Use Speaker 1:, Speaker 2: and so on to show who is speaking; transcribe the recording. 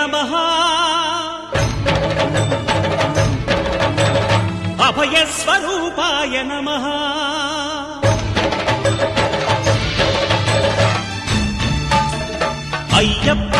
Speaker 1: నమ అభయస్వరూపాయ నమ అయ్యప్ప